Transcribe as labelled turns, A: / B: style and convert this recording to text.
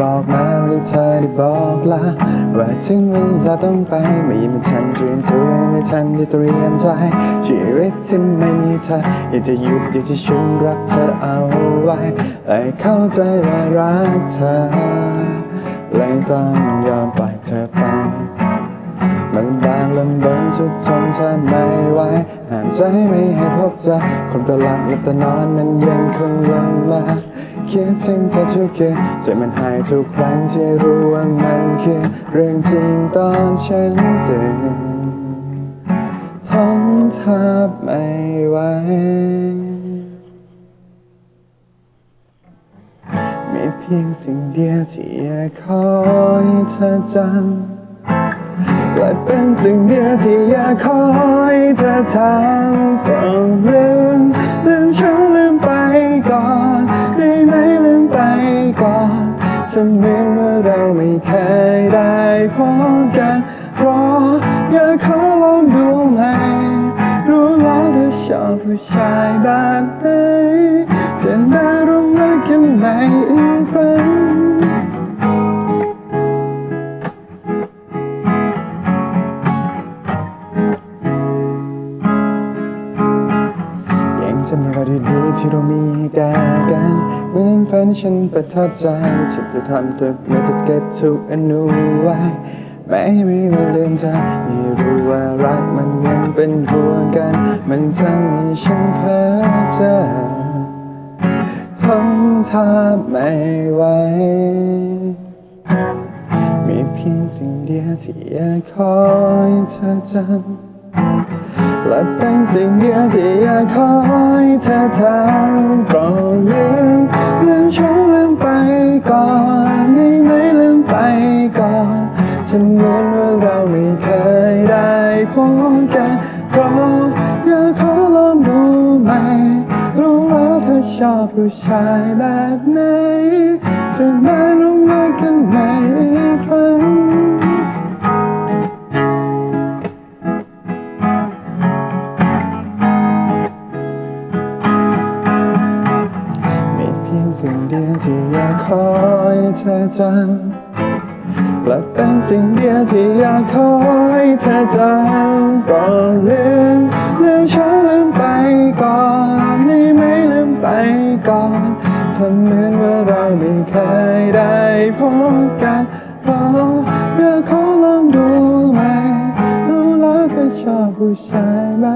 A: บอกมาได้บอกลาว่าถึงเวลาต้องไปไม่ไม่ทันเตรียมตัวไม่ทันได้เตรียมใจชีวิตที่ไม่มีเธออยากจะหยุดอยากจะชุนรักเธอเอาไว้และเข้าใจและรักเธอเลยต้องยอมปล่อยเธอไป มันบางลำบนทุกทนแทบไม่ไหวห้ามใจไม่ให้พบเจอคนตะหลับหลับตานอนมันยังคงวนมาคิดถึงเธอทุกคืนใจมันหายทุกครั้งที่รู้ว่ามันคือเรื่องจริงตอนฉันตื่นทนแทบไม่ไหวมีเพียงสิ่งเดียวที่อยากขอให้เธอจำ เป็นสิ่งเดียวที่อยากขอให้เธอทำโปรดลืมลืมฉันลืมไปก่อนได้ไหมลืมไปก่อนจะเหมือนว่าเราไม่เคยได้พบกันเพราะอยากขอลองดูไหมรู้แล้วเธอชอบผู้ชายแบบไหนจะได้รู้รักกันไหม จำเราดีๆที่เรามีแก่กันเหมือนฝันฉันประทับใจฉันจะทำทุกเมื่อจะเก็บทุกอนุไว้ไม่มีวันลืมเธอไม่รู้ว่ารักมันยังเป็นห่วงกัน มันทั้งมีฉันเพ้อเจอทนทบไม่ไหวมีเพียงสิ่งเดียวที่อยากขอให้เธอจำและเป็นสิ่งเดียวที่อยากขอ เธอทำโปรดลืมลืมฉันลืมไปก่อนได้ไหมลืมไปก่อนจะเหมือนว่าเราไม่เคยได้พบกันเพราะอยากขอลองดูไหมรู้แล้วเธอชอบผู้ชายแบบไหนจะมาลงรักกันไหมอีกครั้ง เธอจำและเป็นสิ่งเดียวที่อยากขอให้เธอจำก็ลืมลืมฉันลืมไปก่อนได้ไหมลืมไปก่อนทำเหมือนว่าเราไม่เคยได้พบกันเพราะอยากขอลองดูไหมรู้แล้วเธอชอบผู้ชายไหนจะได้